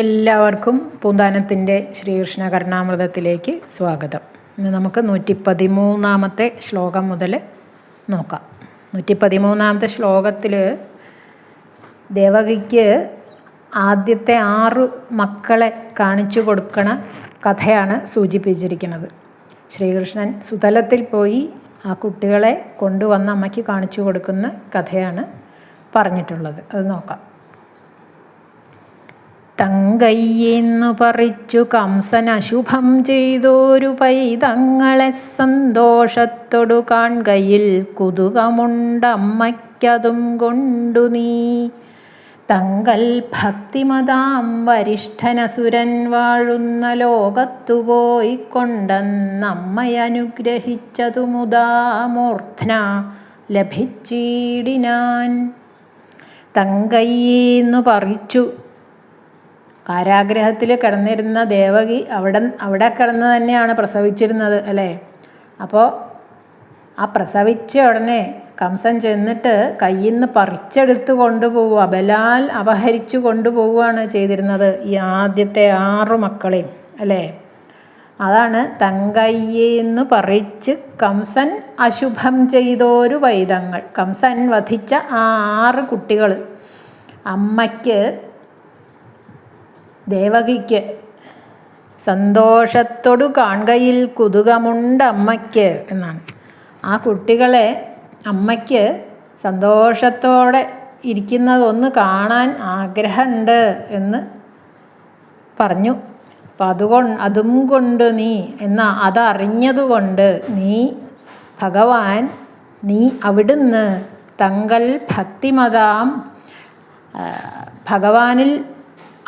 എല്ലാവർക്കും പൂന്താനത്തിന്റെ ശ്രീകൃഷ്ണ കരുണാമൃതത്തിലേക്ക് സ്വാഗതം. ഇന്ന് നമുക്ക് നൂറ്റി പതിമൂന്നാമത്തെ ശ്ലോകം മുതൽ നോക്കാം. നൂറ്റി പതിമൂന്നാമത്തെ ശ്ലോകത്തിൽ ദേവകിക്ക് ആദ്യത്തെ ആറ് മക്കളെ കാണിച്ചു കൊടുക്കണ കഥയാണ് സൂചിപ്പിച്ചിരിക്കുന്നത്. ശ്രീകൃഷ്ണൻ സുതലത്തിൽ പോയി ആ കുട്ടികളെ കൊണ്ടുവന്ന അമ്മയ്ക്ക് കാണിച്ചു കൊടുക്കുന്ന കഥയാണ് പറഞ്ഞിട്ടുള്ളത്. അത് നോക്കാം. തങ്കയ്യെന്നു പറിച്ചു കംസൻ അശുഭം ചെയ്തോരു പൈതങ്ങളെ സന്തോഷത്തോടു കാൺകയിൽ കുതുകമുണ്ടമ്മയ്ക്കതും കൊണ്ടു നീ. തങ്കൽ ഭക്തിമതാം വരിഷ്ഠനസുരൻ വാഴുന്ന ലോകത്തു പോയി കൊണ്ടെന്നമ്മയനുഗ്രഹിച്ചതു മുദാമൂർധന ലഭിച്ചീടിനാൻ തങ്കയ്യെന്നു പറിച്ചു കാരാഗ്രഹത്തിൽ കിടന്നിരുന്ന ദേവകി അവിടെ അവിടെ കിടന്ന് തന്നെയാണ് പ്രസവിച്ചിരുന്നത് അല്ലേ? അപ്പോൾ ആ പ്രസവിച്ച ഉടനെ കംസൻ ചെന്നിട്ട് കയ്യിൽ നിന്ന് പറിച്ചെടുത്ത് കൊണ്ടുപോവുക ബലാൽ അപഹരിച്ചു കൊണ്ടുപോവുകയാണ് ചെയ്തിരുന്നത് ഈ ആദ്യത്തെ ആറു മക്കളെയും അല്ലേ? അതാണ് തങ്കയ്യെന്ന് പറിച്ച് കംസൻ അശുഭം ചെയ്തോരു വൈദങ്ങൾ. കംസൻ വധിച്ച ആ ആറ് കുട്ടികൾ അമ്മയ്ക്ക് ദേവകിക്ക്. സന്തോഷത്തോടു കാണുകയിൽ കുതുകമുണ്ട് അമ്മയ്ക്ക് എന്നാണ്. ആ കുട്ടികളെ അമ്മയ്ക്ക് സന്തോഷത്തോടെ ഇരിക്കുന്നതൊന്ന് കാണാൻ ആഗ്രഹമുണ്ട് എന്ന് പറഞ്ഞു. അപ്പം അതുകൊണ്ട് അതും കൊണ്ട് നീ എന്നാ അതറിഞ്ഞതുകൊണ്ട് നീ ഭഗവാൻ നീ അവിടുന്ന് തങ്കൽ ഭക്തിമതാം ഭഗവാനിൽ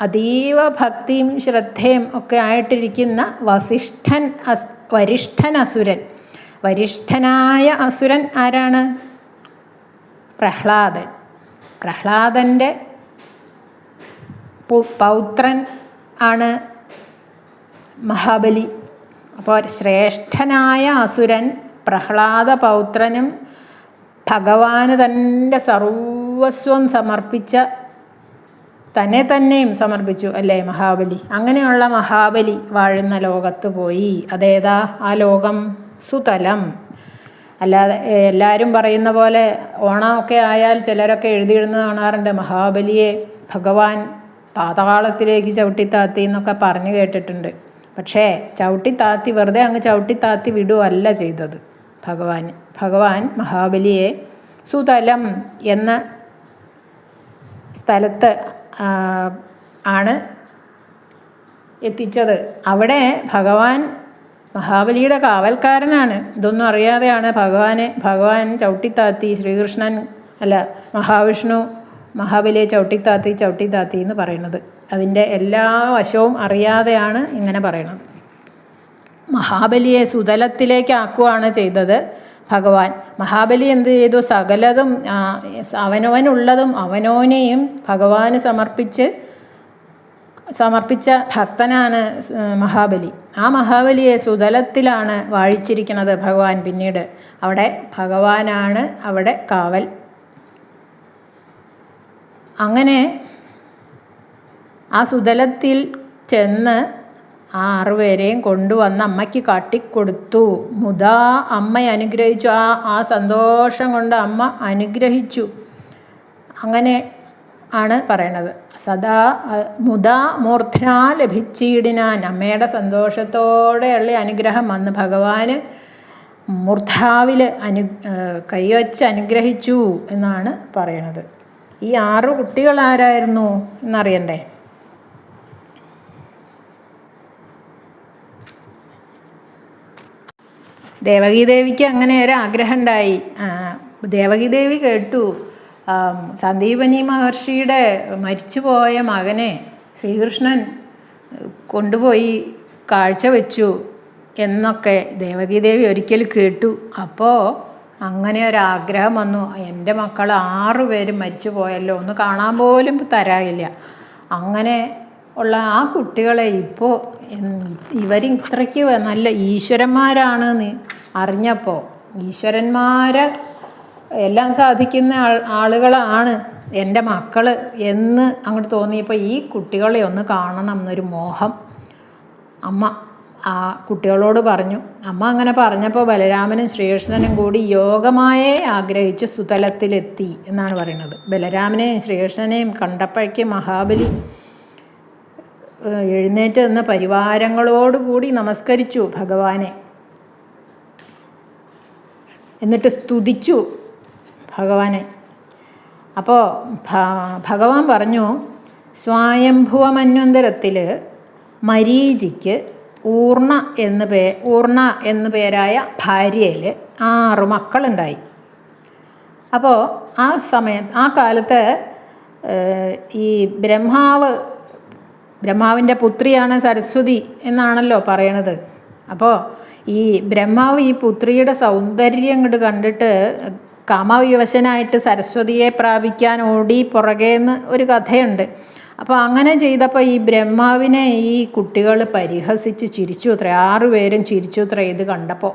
അതീവ ഭക്തിയും ശ്രദ്ധയും ഒക്കെ ആയിട്ടിരിക്കുന്ന വസിഷ്ഠൻ അസ് വരിഷ്ഠൻ അസുരൻ. വരിഷ്ഠനായ അസുരൻ ആരാണ്? പ്രഹ്ലാദൻ. പ്രഹ്ലാദന്റെ പൗത്രൻ ആണ് മഹാബലി. അപ്പോൾ ശ്രേഷ്ഠനായ അസുരൻ പ്രഹ്ലാദ പൗത്രനും ഭഗവാന് തന്റെ സർവസ്വം സമർപ്പിച്ച തന്നെ തന്നെയും സമർപ്പിച്ചു അല്ലേ മഹാബലി? അങ്ങനെയുള്ള മഹാബലി വാഴുന്ന ലോകത്ത് പോയി. അതേതാ? ആ ലോകം സുതലം. അല്ലാതെ എല്ലാവരും പറയുന്ന പോലെ ഓണമൊക്കെ ആയാൽ ചിലരൊക്കെ എഴുതിയിടുന്നത് കാണാറുണ്ട്. മഹാബലിയെ ഭഗവാൻ പാതാളത്തിലേക്ക് ചവിട്ടിത്താത്തി എന്നൊക്കെ പറഞ്ഞു കേട്ടിട്ടുണ്ട്. പക്ഷേ ചവിട്ടിത്താത്തി വെറുതെ അങ്ങ് ചവിട്ടിത്താത്തി വിടുകയല്ല ചെയ്തത് ഭഗവാൻ. ഭഗവാൻ മഹാബലിയെ സുതലം എന്ന സ്ഥലത്ത് ആണ് എത്തിച്ചത്. അവിടെ ഭഗവാൻ മഹാബലിയുടെ കാവൽക്കാരനാണ്. ഇതൊന്നും അറിയാതെയാണ് ഭഗവാനെ ഭഗവാൻ ചവിട്ടിത്താത്തി ശ്രീകൃഷ്ണൻ അല്ല മഹാവിഷ്ണു മഹാബലിയെ ചവിട്ടിത്താത്തി ചവിട്ടിത്താത്തി എന്ന് പറയുന്നത്. അതിന്റെ എല്ലാ വശവും അറിയാതെയാണ് ഇങ്ങനെ പറയുന്നത്. മഹാബലിയെ സുതലത്തിലേക്ക് ആക്കുകയാണ് ചെയ്തത്. ഭഗവാൻ. മഹാബലി എന്ത് ചെയ്തു? സകലതും അവനവനുള്ളതും അവനോനെയും ഭഗവാന് സമർപ്പിച്ച് സമർപ്പിച്ച ഭക്തനാണ് മഹാബലി. ആ മഹാബലിയെ സുതലത്തിലാണ് വാഴിച്ചിരിക്കുന്നത് ഭഗവാൻ പിന്നീട്. അവിടെ ഭഗവാനാണ് അവിടെ കാവൽ. അങ്ങനെ ആ സുതലത്തിൽ ചെന്ന് ആ ആറുപേരെയും കൊണ്ടുവന്ന് അമ്മയ്ക്ക് കാട്ടിക്കൊടുത്തു. മുതാ അമ്മ അനുഗ്രഹിച്ചു. ആ ആ സന്തോഷം കൊണ്ട് അമ്മ അനുഗ്രഹിച്ചു. അങ്ങനെ ആണ് പറയണത്. സദാ മുതാ മൂർധന ലഭിച്ചിടിനാൻ അമ്മയുടെ സന്തോഷത്തോടെയുള്ള അനുഗ്രഹം വന്ന് ഭഗവാൻ മൂർധാവിൽ അനു കൈവച്ച് അനുഗ്രഹിച്ചു എന്നാണ് പറയണത്. ഈ ആറു കുട്ടികൾ ആരായിരുന്നു എന്നറിയണ്ടേ? ദേവകീദേവിക്ക് അങ്ങനെ ഒരു ആഗ്രഹം ഉണ്ടായി ദേവകീദേവി കേട്ടു. സന്ദീപനി മഹർഷിയുടെ മരിച്ചുപോയ മകനെ ശ്രീകൃഷ്ണൻ കൊണ്ടുപോയി കാഴ്ച വെച്ചു എന്നൊക്കെ ദേവകീദേവി ഒരിക്കൽ കേട്ടു. അപ്പോൾ അങ്ങനെ ഒരാഗ്രഹം വന്നു. എന്റെ മക്കൾ ആറു പേരും മരിച്ചു പോയല്ലോ ഒന്ന് കാണാൻ പോലും തരാനില്ല. അങ്ങനെ ഉള്ള ആ കുട്ടികളെ ഇപ്പോൾ ഇവർ ഇത്രയ്ക്ക് നല്ല ഈശ്വരന്മാരാണ് അറിഞ്ഞപ്പോൾ ഈശ്വരന്മാരെ എല്ലാം സാധിക്കുന്ന ആളുകളാണ് എന്റെ മക്കൾ എന്ന് അങ്ങോട്ട് തോന്നിയപ്പോൾ ഈ കുട്ടികളെ ഒന്ന് കാണണം എന്നൊരു മോഹം അമ്മ ആ കുട്ടികളോട് പറഞ്ഞു. അമ്മ അങ്ങനെ പറഞ്ഞപ്പോൾ ബലരാമനും ശ്രീകൃഷ്ണനും കൂടി യോഗമായേ ആഗ്രഹിച്ച് സുതലത്തിലെത്തി എന്നാണ് പറയുന്നത്. ബലരാമനെയും ശ്രീകൃഷ്ണനെയും കണ്ടപ്പോഴേക്ക് മഹാബലി എഴുന്നേറ്റ് നിന്ന് പരിവാരങ്ങളോടുകൂടി നമസ്കരിച്ചു ഭഗവാനെ. എന്നിട്ട് സ്തുതിച്ചു ഭഗവാനെ. അപ്പോൾ ഭഗവാൻ പറഞ്ഞു സ്വായംഭുവ മന്വന്തരത്തിൽ മരീചിക്ക് ഊർണ എന്ന് പേ ഊർണ എന്നു പേരായ ഭാര്യയിൽ ആറ് മക്കളുണ്ടായി. അപ്പോൾ ആ സമയം ആ കാലത്ത് ഈ ബ്രഹ്മാവ് ബ്രഹ്മാവിന്റെ പുത്രിയാണ് സരസ്വതി എന്നാണല്ലോ പറയണത്. അപ്പോൾ ഈ ബ്രഹ്മാവ് ഈ പുത്രിയുടെ സൗന്ദര്യം ഇങ്ങോട്ട് കണ്ടിട്ട് കാമവിവശനായിട്ട് സരസ്വതിയെ പ്രാപിക്കാൻ ഓടി പുറകേന്ന് ഒരു കഥയുണ്ട്. അപ്പോൾ അങ്ങനെ ചെയ്തപ്പോൾ ഈ ബ്രഹ്മാവിനെ ഈ കുട്ടികൾ പരിഹസിച്ച് ചിരിച്ചു അത്ര ആറുപേരും ചിരിച്ചു അത്ര ഇത് കണ്ടപ്പോൾ.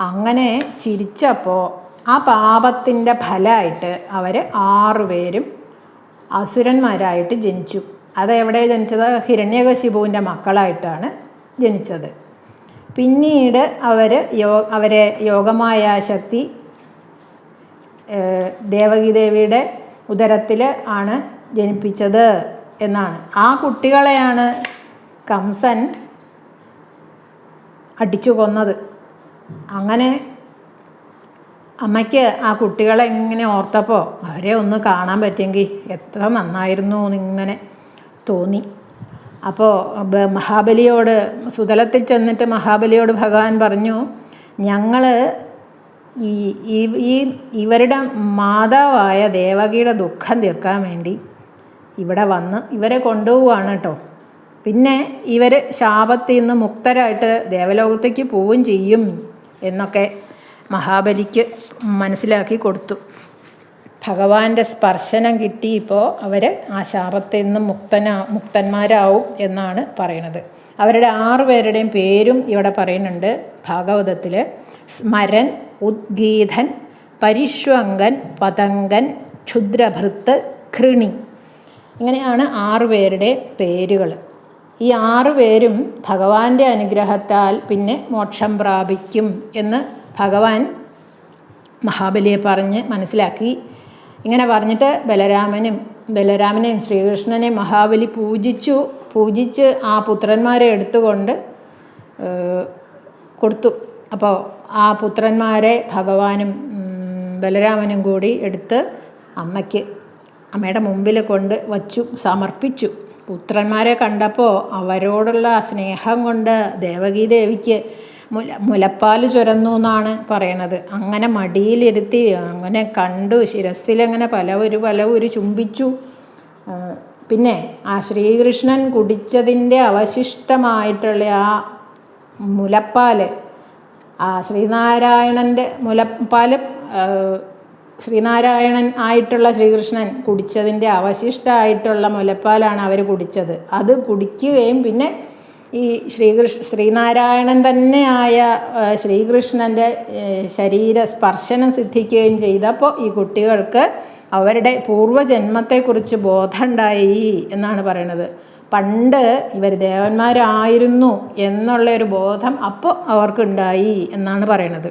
അങ്ങനെ ചിരിച്ചപ്പോൾ ആ പാപത്തിന്റെ ഫലമായിട്ട് അവർ ആറുപേരും അസുരന്മാരായിട്ട് ജനിച്ചു. അതെവിടെ ജനിച്ചത്? ഹിരണ്യകശിപുവിന്റെ മക്കളായിട്ടാണ് ജനിച്ചത്. പിന്നീട് അവർ യോ അവരെ യോഗമായ ശക്തി ഏഹ്, ദേവകി ദേവിയുടെ ഉദരത്തിൽ ആണ് ജനിപ്പിച്ചത് എന്നാണ്. ആ കുട്ടികളെയാണ് കംസൻ അടിച്ചു കൊന്നത്. അങ്ങനെ അമ്മയ്ക്ക് ആ കുട്ടികളെ ഇങ്ങനെ ഓർത്തപ്പോൾ അവരെ ഒന്ന് കാണാൻ പറ്റിയെങ്കിൽ എത്ര നന്നായിരുന്നു എന്നിങ്ങനെ തോന്നി. അപ്പോൾ മഹാബലിയോട് സുതലത്തിൽ ചെന്നിട്ട് മഹാബലിയോട് ഭഗവാൻ പറഞ്ഞു ഞങ്ങൾ ഈ ഇവരുടെ മാതാവായ ദേവകിയുടെ ദുഃഖം തീർക്കാൻ വേണ്ടി ഇവിടെ വന്ന് ഇവരെ കൊണ്ടുപോവുകയാണ് കേട്ടോ പിന്നെ ഇവർ ശാപത്തിൽ നിന്ന് മുക്തരായിട്ട് ദേവലോകത്തേക്ക് പോവുകയും ചെയ്യും എന്നൊക്കെ മഹാബലിക്ക് മനസ്സിലാക്കി കൊടുത്തു. ഭഗവാന്റെ സ്പർശനം കിട്ടിയപ്പോൾ അവർ ആ ശാപത്തിൽ നിന്ന് മുക്തന മുക്തന്മാരാവും എന്നാണ് പറയണത്. അവരുടെ ആറു പേരുടെയും പേരും ഇവിടെ പറയുന്നുണ്ട് ഭാഗവതത്തിൽ സ്മരൻ ഉദ്ഗീതൻ പരിഷ്വങ്കൻ പതങ്കൻ ക്ഷുദ്രഭൃത്ത് കൃണി. ഇങ്ങനെയാണ് ആറു പേരുടെ പേരുകൾ ഈ ആറു പേരും ഭഗവാന്റെ അനുഗ്രഹത്താൽ പിന്നെ മോക്ഷം പ്രാപിക്കും എന്ന് ഭഗവാൻ മഹാബലിയെ പറഞ്ഞ് മനസ്സിലാക്കി. ഇങ്ങനെ പറഞ്ഞിട്ട് ബലരാമനും ബലരാമനെയും ശ്രീകൃഷ്ണനെ മഹാബലി പൂജിച്ചു പൂജിച്ച് ആ പുത്രന്മാരെ എടുത്തുകൊണ്ട് കൊടുത്തു. അപ്പോൾ ആ പുത്രന്മാരെ ഭഗവാനും ബലരാമനും കൂടി എടുത്ത് അമ്മയ്ക്ക് അമ്മയുടെ മുമ്പിൽ കൊണ്ട് വച്ചു സമർപ്പിച്ചു. പുത്രന്മാരെ കണ്ടപ്പോൾ അവരോടുള്ള സ്നേഹം കൊണ്ട് ദേവകീ ദേവിക്ക് മുല മുലപ്പാൽ ചുരന്നു എന്നാണ് പറയണത്. അങ്ങനെ മടിയിലിരുത്തി അങ്ങനെ കണ്ടു ശിരസിലങ്ങനെ പല ഒരു പല ഒരു ചുംബിച്ചു. പിന്നെ ആ ശ്രീകൃഷ്ണൻ കുടിച്ചതിന്റെ അവശിഷ്ടമായിട്ടുള്ള ആ മുലപ്പാൽ ആ ശ്രീനാരായണന്റെ മുലപ്പാൽ ശ്രീനാരായണൻ ആയിട്ടുള്ള ശ്രീകൃഷ്ണൻ കുടിച്ചതിന്റെ അവശിഷ്ടമായിട്ടുള്ള മുലപ്പാലാണ് അവർ കുടിച്ചത്. അത് കുടിക്കുകയും പിന്നെ ഈ ശ്രീകൃഷ്ണ ശ്രീനാരായണൻ തന്നെയായ ശ്രീകൃഷ്ണന്റെ ശരീര സ്പർശനം സിദ്ധിക്കുകയും ചെയ്തപ്പോൾ ഈ കുട്ടികൾക്ക് അവരുടെ പൂർവജന്മത്തെക്കുറിച്ച് ബോധമുണ്ടായി എന്നാണ് പറയണത്. പണ്ട് ഇവർ ദേവന്മാരായിരുന്നു എന്നുള്ള ഒരു ബോധം അപ്പോൾ അവർക്കുണ്ടായി എന്നാണ് പറയണത്.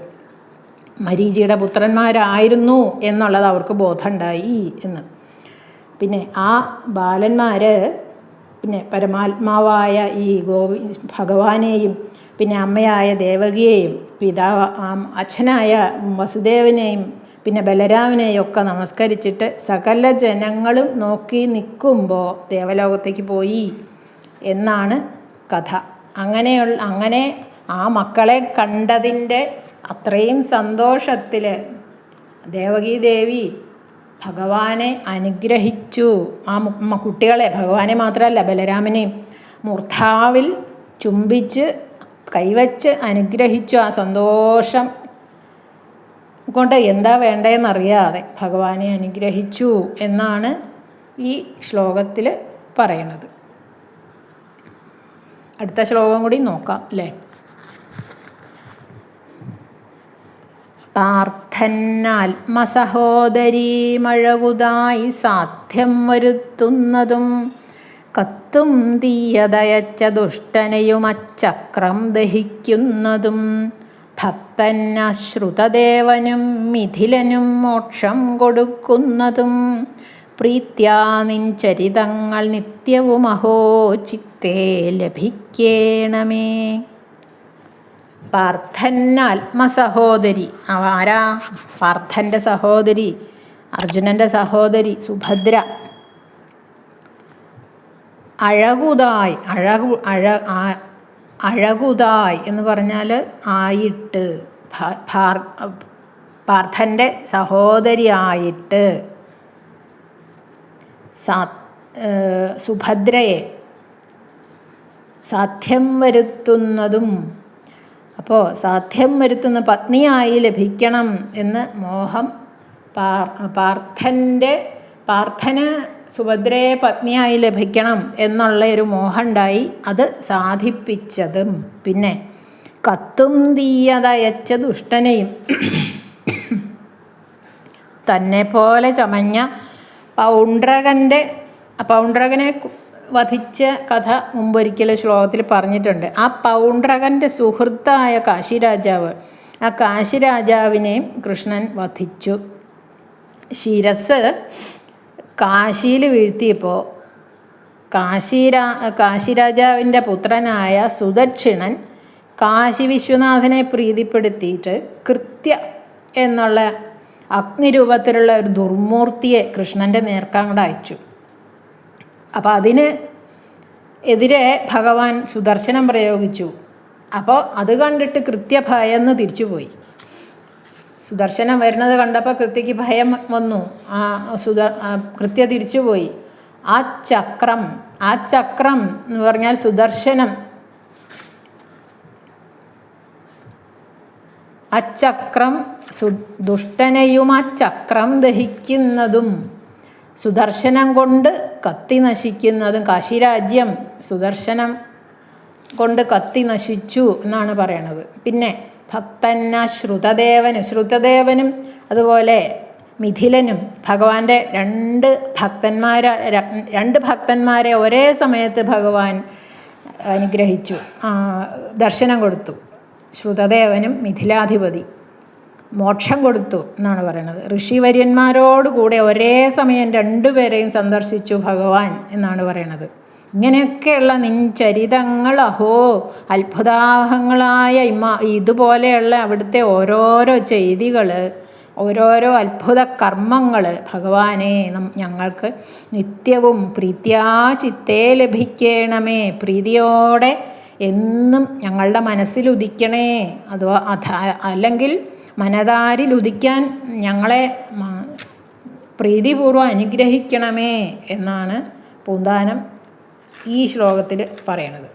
മരീചിയുടെ പുത്രന്മാരായിരുന്നു എന്നുള്ളത് അവർക്ക് ബോധമുണ്ടായി എന്ന്. പിന്നെ ആ ബാലന്മാർ പിന്നെ പരമാത്മാവായ ഈ ഗോവി ഭഗവാനെയും പിന്നെ അമ്മയായ ദേവകിയെയും പിതാവ് അച്ഛനായ വസുദേവനെയും പിന്നെ ബലരാമനെയും ഒക്കെ നമസ്കരിച്ചിട്ട് സകല ജനങ്ങളും നോക്കി നിൽക്കുമ്പോൾ ദേവലോകത്തേക്ക് പോയി എന്നാണ് കഥ. അങ്ങനെയുള്ള അങ്ങനെ ആ മക്കളെ കണ്ടതിന്റെ അത്രയും സന്തോഷത്തിൽ ദേവകീ ദേവി ഭഗവാനെ അനുഗ്രഹിച്ചു. ആ കുട്ടികളെ ഭഗവാനെ മാത്രമല്ല ബലരാമനെയും മൂർധാവിൽ ചുംബിച്ച് കൈവച്ച് അനുഗ്രഹിച്ചു. ആ സന്തോഷം കൊണ്ട് എന്താ വേണ്ടതെന്നറിയാതെ ഭഗവാനെ അനുഗ്രഹിച്ചു എന്നാണ് ഈ ശ്ലോകത്തിൽ പറയണത്. അടുത്ത ശ്ലോകം കൂടി നോക്കാം അല്ലേ പാർത്ഥ മസഹോദരീ മഴകുതായി സാധ്യം വരുത്തുന്നതും കത്തും തീയതയച്ച ദുഷ്ടനെയും അച്ചക്രം ദഹിക്കുന്നതും ഭക്തനശ്രുതദേവനും മിഥിലനും മോക്ഷം കൊടുക്കുന്നതും പ്രീത്യാ നിൻ ചരിതങ്ങൾ നിത്യവുമഹോ ചിത്തേ ലഭിക്കേണമേ. അവ ആരാ? പാർത്ഥന്റെ സഹോദരി അർജുനന്റെ സഹോദരി സുഭദ്ര. അഴകുതായ് അഴകു അഴ അഴകുതായ് എന്ന് പറഞ്ഞാൽ ആയിട്ട് പാർത്ഥന്റെ സഹോദരിയായിട്ട്. ആയിട്ട് സുഭദ്രയെ സാധ്യം വരുത്തുന്നതും അപ്പോൾ സാധ്യം വരുത്തുന്ന പത്നിയായി ലഭിക്കണം എന്ന് മോഹം പാർ പാർത്ഥന്റെ പാർത്ഥന് സുഭദ്രയെ പത്നിയായി ലഭിക്കണം എന്നുള്ള ഒരു മോഹമുണ്ടായി അത് സാധിപ്പിച്ചതും. പിന്നെ കത്തും തീയതയച്ച ദുഷ്ടനെയും തന്നെ പോലെ ചമഞ്ഞ പൗണ്ട്രകന്റെ പൗണ്ട്രകനെ വധിച്ച കഥ മുമ്പൊരിക്കൽ ശ്ലോകത്തിൽ പറഞ്ഞിട്ടുണ്ട്. ആ പൗണ്ഡ്രകന്റെ സുഹൃത്തായ കാശിരാജാവ് ആ കാശിരാജാവിനെയും കൃഷ്ണൻ വധിച്ചു. ശിരസ് കാശിയിൽ വീഴ്ത്തിയപ്പോൾ കാശിരാ കാശിരാജാവിന്റെ പുത്രനായ സുദക്ഷിണൻ കാശി വിശ്വനാഥനെ പ്രീതിപ്പെടുത്തിയിട്ട് കൃത്യ എന്നുള്ള അഗ്നിരൂപത്തിലുള്ള ഒരു ദുർമൂർത്തിയെ കൃഷ്ണന്റെ നേർക്കാങ്ങോട്ട് അയച്ചു. അപ്പോൾ അതിന് എതിരെ ഭഗവാൻ സുദർശനം പ്രയോഗിച്ചു. അപ്പോൾ അത് കണ്ടിട്ട് കൃത്യ ഭയന്ന് തിരിച്ചുപോയി. സുദർശനം വരുന്നത് കണ്ടപ്പോൾ കൃത്യക്ക് ഭയം വന്നു. ആ സുദ കൃത്യ തിരിച്ചുപോയി. ആ ചക്രം ആ ചക്രം എന്ന് പറഞ്ഞാൽ സുദർശനം. അച്ചക്രം സു ദുഷ്ടനെയും ആ ചക്രം ദഹിക്കുന്നതും സുദർശനം കൊണ്ട് കത്തി നശിക്കുന്നതും കാശിരാജ്യം സുദർശനം കൊണ്ട് കത്തി നശിച്ചു എന്നാണ് പറയണത്. പിന്നെ ഭക്തന്ന ശ്രുതദേവനും ശ്രുതദേവനും അതുപോലെ മിഥിലനും ഭഗവാന്റെ രണ്ട് ഭക്തന്മാരെ രണ്ട് ഭക്തന്മാരെ ഒരേ സമയത്ത് ഭഗവാൻ അനുഗ്രഹിച്ചു ദർശനം കൊടുത്തു. ശ്രുതദേവനും മിഥിലാധിപതി. മോക്ഷം കൊടുത്തു എന്നാണ് പറയുന്നത്. ഋഷിവര്യന്മാരോടുകൂടെ ഒരേ സമയം രണ്ടുപേരെയും സന്ദർശിച്ചു ഭഗവാൻ എന്നാണ് പറയണത് ഇങ്ങനെയൊക്കെയുള്ള നിൻ ചരിതങ്ങൾ അഹോ അത്ഭുതാഹങ്ങളായ ഇമ ഇതുപോലെയുള്ള അവിടുത്തെ ഓരോരോ ചെയ്തികൾ ഓരോരോ അത്ഭുത കർമ്മങ്ങൾ ഭഗവാനെ ഞങ്ങൾക്ക് നിത്യവും പ്രീത്യാ ചിത്തേ ലഭിക്കണമേ പ്രീതിയോടെ എന്നും ഞങ്ങളുടെ മനസ്സിൽ ഉദിക്കണേ അഥവാ അഥ അല്ലെങ്കിൽ മനതാരിൽ ഉദിക്കാൻ ഞങ്ങളെ പ്രീതിപൂർവം അനുഗ്രഹിക്കണമേ എന്നാണ് പൂന്താനം ഈ ശ്ലോകത്തിൽ പറയണത്.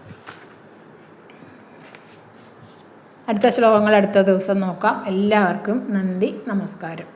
അടുത്ത ശ്ലോകങ്ങൾ അടുത്ത ദിവസം നോക്കാം. എല്ലാവർക്കും നന്ദി നമസ്കാരം.